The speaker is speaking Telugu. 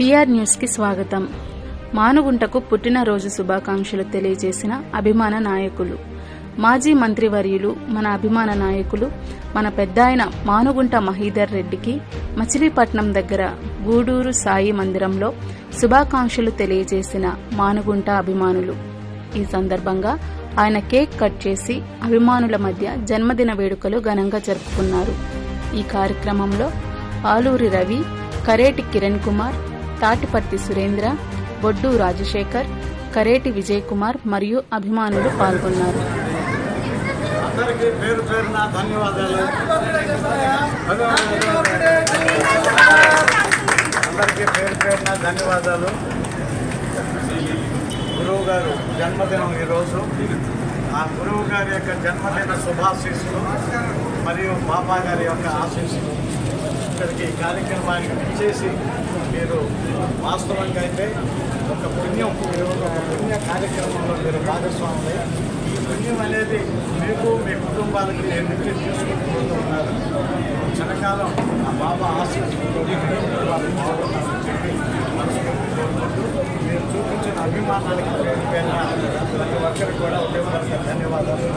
పిఆర్ న్యూస్కి స్వాగతం. మానుగుంటకు పుట్టినరోజు శుభాకాంక్షలు తెలియజేసిన అభిమాన నాయకులు. మాజీ మంత్రివర్యులు మన అభిమాన నాయకులు మన పెద్దాయన మానుగుంట మహీధర్ రెడ్డికి మచిలీపట్నం దగ్గర గూడూరు సాయి మందిరంలో శుభాకాంక్షలు తెలియజేసిన మానుగుంట అభిమానులు. ఈ సందర్భంగా ఆయన కేక్ కట్ చేసి అభిమానుల మధ్య జన్మదిన వేడుకలు ఘనంగా జరుపుకున్నారు. ఈ కార్యక్రమంలో ఆలూరి రవి కరేటి కిరణ్ కుమార్ తాటిపర్తి సురేంద్ర బొడ్డు రాజశేఖర్ కరేటి విజయ్ కుమార్ మరియు అభిమానులు పాల్గొన్నారు. అందరికీ పేరు పేరున ధన్యవాదాలు. అందరికీ పేరు పేరున ధన్యవాదాలు. గురువు గారు జన్మదినం ఈరోజు. ఆ గురువు గారి యొక్క జన్మదిన శుభాశీస్సులు మరియు బాబా గారి యొక్క ఆశీస్సులు. ఇక్కడికి ఈ కార్యక్రమానికి ఇచ్చేసి మీరు వాస్తవంగా అయితే ఒక పుణ్యం ఒక పుణ్య కార్యక్రమంలో మీరు భాగస్వాములై ఈ పుణ్యం అనేది మీకు మీ కుటుంబాలకి నేను నిత్యం తీసుకుంటూ ఉన్నారు? చిన్నకాలం ఆ బాబా ఆశించుకుంటూ బాగున్నారని చెప్పి మనస్ఫూర్తిగా కోరుకుంటూ మీరు చూపించిన అభిమానానికి పేరు పేరున ప్రతి ఒక్కరికి కూడా ఒకే ధన్యవాదాలు.